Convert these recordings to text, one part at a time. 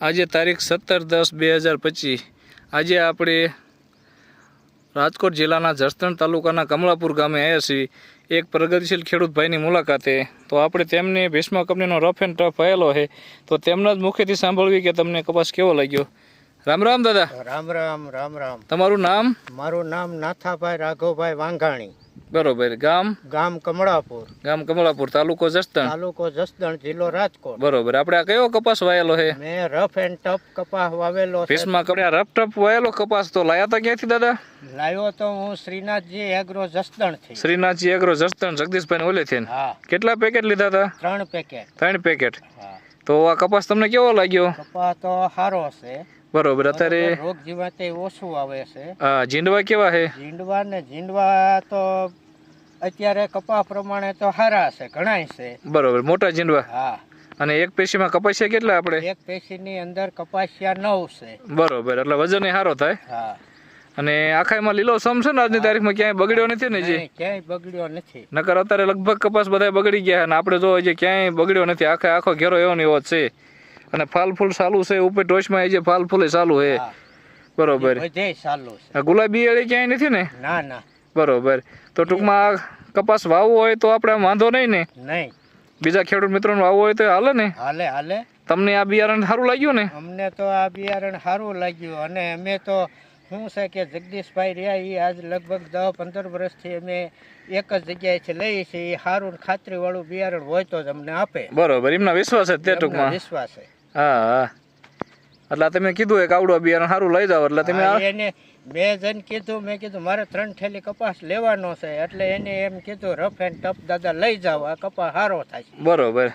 આજે તારીખ સત્તર દસ બે હજાર પચીસ. આજે આપણે રાજકોટ જિલ્લાના જસદણ તાલુકાના કમલાપુર ગામે આવ્યા છીએ. એક પ્રગતિશીલ ખેડૂત ભાઈની મુલાકાતે. તો આપણે તેમને ભીષ્મા કંપનીનો રફ એન્ડ ટફ આવેલો છે. તો તેમના જ મુખેથી સાંભળવી કે તમને કપાસ કેવો લાગ્યો? રામ રામ દાદા. રામ રામ રામ રામ. તમારું નામ? મારું નામ નાથાભાઈ રાઘવભાઈ વાંઘાણી. બરોબર. ગામ? ગામ કમળાપુર. ગામ કમળાપુર તાલુકો જસદણ? તાલુકો જસદણ જિલ્લો રાજકોટ. બરોબર. આપણે આ કયો કપાસ વાયેલો છે? મેં રફ એન્ડ ટફ કપાસ વાવેલો ભીષ્મા કંપની રફ ટફ વાયેલો કપાસ તો લાયા હતા ક્યાંથી દાદા? લાવ્યો તો હું શ્રીનાથજી એગ્રો જસદણથી. શ્રીનાથજી એગ્રો જસદણ જગદીશભાઈ ઓલેથી હા. કેટલા પેકેટ લીધા હતા ત્રણ પેકેટ. ત્રણ પેકેટ. તો આ કપાસ તમને કેવો લાગ્યો? કપાસ તો સારો છે. બરોબર અત્યારે રોગ જીવાત ઓછું આવે છે. જીંડવા કેવા છે જીંડવા ને જીંડવા તો અત્યારે કપાસ પ્રમાણે તો સારા છે ઘણા છે. બરોબર મોટા જીંડવા? હા. અને એક પેશીમાં કપાસિયા કેટલા આપણે? એક પેશીની અંદર કપાસિયા નવ છે. બરોબર એટલે વજન સારો થાય. હા. અને આખામાં લીલો સમ છે ને આજની તારીખમાં ક્યાંય બગડ્યો નથી ને જે ક્યાંય બગડ્યો નથી. નકર અત્યારે લગભગ કપાસ બધા બગડી ગયા અને આપણે જો હજી ક્યાંય બગડ્યો નથી. આખે આખો ઘેરો એવો ને એવો છે. અને ફાલ ફૂલ સારું છે ઉપર ટોચમાં એ જે ફાલ ફૂલ ચાલુ છે. બરોબર. ગુલાબી એળી ક્યાંય નથી ને? ના ના. બરોબર. તો ટૂંકમાં કપાસ વાવવો હોય તો આપણે વાંધો નહીં ને? નહીં. બીજા ખેડૂત મિત્રોને વાવવો હોય તો હાલે ને? હાલે હાલે. તમને આ બિયારણ સારું લાગ્યું ને? અમને તો આ બિયારણ સારું લાગ્યું. અને અમે તો શું છે કે જગદીશભાઈ રહ્યા એ આજ લગભગ દસ પંદર વર્ષથી અમે એક જ જગ્યાએથી લઈએ છીએ. એ સારું ખાતરીવાળું બિયારણ હોય તો જ અમને આપે. બરોબર. એમના વિશ્વાસ છે તે ટૂંકમાં. વિશ્વાસ છે. હા હા. એટલે તમે કીધું એક આવડો બિયારણ સારું લઈ જાવ એટલે તમે એને મેં જઈને કીધું મેં કીધું મારે ત્રણ થેલી કપાસ લેવાનો છે એટલે એને એમ કીધું રફ એન્ડ ટફ દાદા લઈ જાઓ આ કપાસ સારો થાય બરોબર.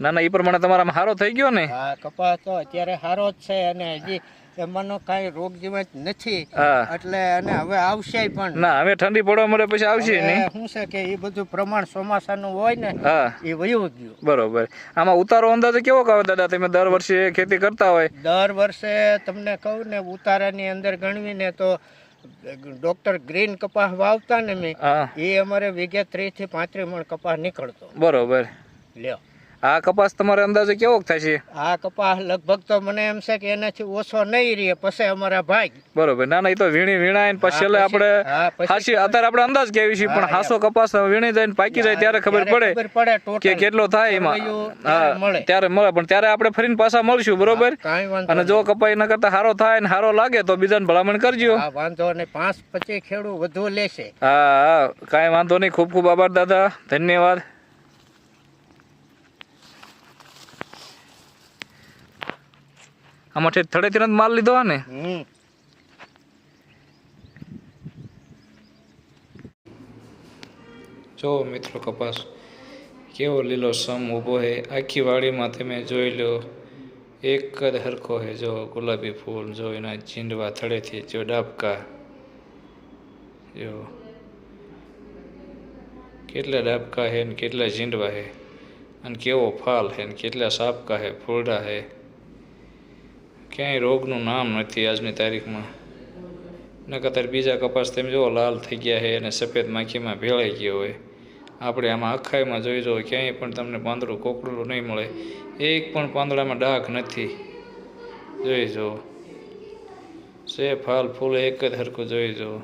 ના ના એ પ્રમાણે તમારામાં સારો થઈ ગયો ને? હા કપાસ તો અત્યારે સારો જ છે અને હજી એમાંનો કાંઈ રોગ જીવાત નથી. એટલે અને હવે આવશે પણ. ના હવે ઠંડી પડવા મળે પછી આવશે શું છે કે એ બધું પ્રમાણ ચોમાસાનું હોય ને હા. એ વયું ગયું. બરોબર. આમાં ઉતારો અંદાજે કેવો કહો દાદા? તમે દર વર્ષે ખેતી કરતા હોય. દર વર્ષે તમને કહું ને ઉતારાની અંદર ગણવીને તો ડોક્ટર ગ્રીન કપાસ વાવતા ને મેં એ અમારે વીઘે ત્રીસથી પાંત્રીસ મણ કપાસ નીકળતો. બરોબર. લ્યો. આ કપાસ તમારે અંદાજે કેવો થાય આ કપાસ લગભગ તો મને એમ છે કે એનાથી ઓછો નહીં રહે પછી અમારા ભાઈ. બરોબર ના ના એ તો વીણી વીણાય ને પછી એટલે આપણે હાસી અત્યારે આપણે અંદાજ કેવી છે પણ હાસો કપાસ વીણી જાય ને પાકી જાય ત્યારે ખબર પડે કે કેટલો થાય એમાં. ત્યારે હા મળે. ત્યારે મળે પણ ત્યારે આપણે ફરીને પાછા મળશું બરોબર? અને જો કપાઈ ન કરતા સારો થાય ને સારો લાગે તો બીજાને ભલામણ કરજો. વાંધો ને પાંચ પચીસ ખેડૂ વધુ લેશે. હા હા કાંઈ વાંધો નહીં. ખૂબ ખૂબ આભાર દાદા. ધન્યવાદ. આમાંથી થડેથી જ માલ લીધો હે ને હમ. જો મિત્રો કપાસ કેવો લીલો સમ ઊભો છે આખી વાડીમાં તમે જોઈ લો એક જ હરખો હે. જો ગુલાબી ફૂલ જો એના જીંડવા થડેથી જો ડાબકા. જો. કેટલા ડાબકા હે ને કેટલા ઝીંડવા હે. અને કેવો ફાલ હે ને કેટલા સાપકા હે ફૂલડા છે ક્યાંય રોગનું નામ નથી આજની તારીખમાં. નકર બીજા કપાસ તમે જુઓ લાલ થઈ ગયા છે અને સફેદ માખીમાં ભેળાઈ ગયો હોય. આપણે આમાં અખાઈમાં જોઈ જુઓ ક્યાંય પણ તમને પાંદડું કોકડું નહીં મળે. એક પણ પાંદડામાં ડાઘ નથી. જોઈ જુઓ સે ફાલ ફૂલ, એક જ હરખું જોઈ જુઓ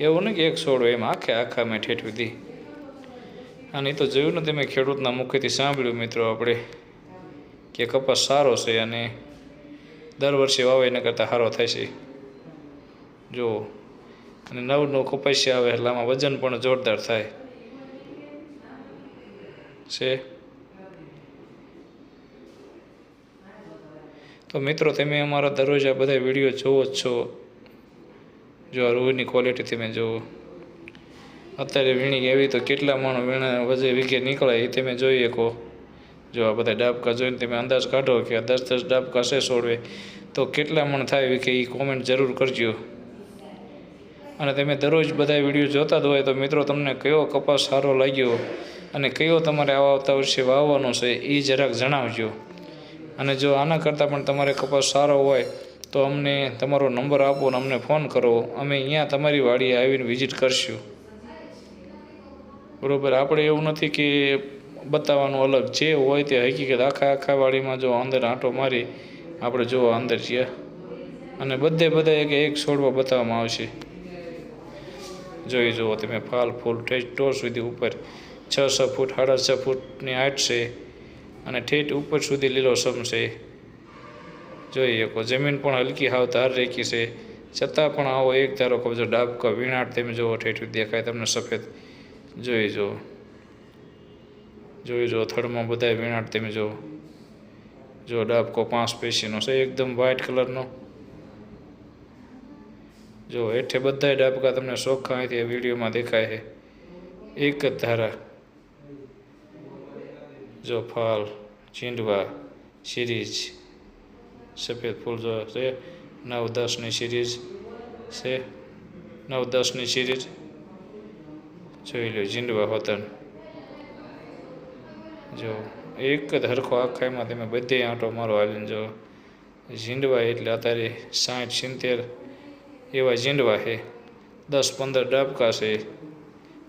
એવું નહીં કે એક છોડો એમ આખે આખા મેં ઠેઠવી દી અને એ તો જોયું ને તમે ખેડૂતના મુખેથી સાંભળ્યું મિત્રો આપણે, કે કપાસ સારો છે અને દર વર્ષે વાવે એના કરતાં સારો થાય છે. જો અને નવ નવ કપાસિયા આવે, એટલે આમાં વજન પણ જોરદાર થાય. છે? તો મિત્રો, તમે અમારા દરરોજ આ બધા વીડિયો જોવો જ છો. જો આ રૂની ક્વોલિટી તમે જુઓ. અત્યારે વીણી એવી તો કેટલા માણો વીણા વજે વીઘે નીકળે, એ તમે જોઈ શકો. જો આ બધા ડાબકા જોઈને તમે અંદાજ કાઢો કે દસ દસ ડાબકા છે છોડવે તો કેટલા મણ થાય કે એ કોમેન્ટ જરૂર કરજો. અને તમે દરરોજ બધા વીડિયો જોતા જ હોય તો મિત્રો તમને કયો કપાસ સારો લાગ્યો અને કયો તમારે આવા આવતા વર્ષે વાવવાનો છે એ જરાક જણાવજો. અને જો આના કરતાં પણ તમારે કપાસ સારો હોય તો અમને તમારો નંબર આપો અને અમને ફોન કરો. અમે અહીંયા તમારી વાડીએ આવીને વિઝિટ કરશું. બરાબર? આપણે એવું નથી કે બતાવવાનું અલગ જે હોય તે હકીકત આખા આખા વાડીમાં જો અંદર આંટો મારી આપણે જો અંદર છીએ. અને બધે બધા એક એક છોડવા બતાવવામાં આવશે. જોઈ જુઓ તમે, ફાલ, ફૂલ, ઠેઠ, ટોર સુધી ઉપર. છ છ ફૂટ, સાડા છ ફૂટની હાઈટ છે. અને ઠેઠ ઉપર સુધી લીલોસમ છે. જોઈ શકો જમીન પણ હલકી હાવ ધાર રેખી છે. છતાં પણ આવો એક ધારો કબજો ડાબકો વીણાટ તમે જુઓ, ઠેઠ દેખાય તમને સફેદ. જોઈ જુઓ. જોઈ જુઓ થડમાં બધાય વીણાટ તમે જુઓ જો ડાબકો પાંચ પેશીનો છે, એકદમ વ્હાઇટ કલરનો જો હેઠે બધાય ડાબકા તમને ચોખ્ખા અહીંથી વિડીયોમાં દેખાય છે. એક જ ધારા. જો ફાલ ચીંડવા સિરીઝ. સફેદ ફૂલ જો છે નવ દસની સિરીઝ છે. નવ દસની સિરીઝ. જોઈ લો, ઝીંડવા હોતન. જો, એક જ હરખો આખાઈમાં તમે બધે આંટો મારો હાલીને જો. ઝીંડવા એટલે અત્યારે સાઠ, સિત્તેર એવા ઝીંડવા છે. દસ, પંદર ડાબકા છે.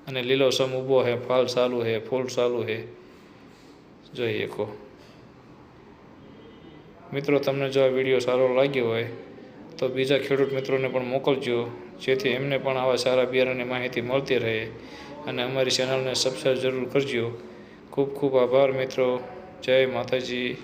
અને લીલો સમ ઊભો છે, ફાલ ચાલુ છે, ફૂલ ચાલુ છે. જોઈએ કહો મિત્રો, તમને જો આ વીડિયો સારો લાગ્યો હોય, તો બીજા ખેડૂત મિત્રોને પણ મોકલજો, જેથી એમને પણ આવા સારા બિયારણની માહિતી મળતી રહે. અને અમારી ચેનલને સબસ્ક્રાઈબ જરૂર કરજો. ખૂબ ખૂબ આભાર મિત્રો. જય માતાજી.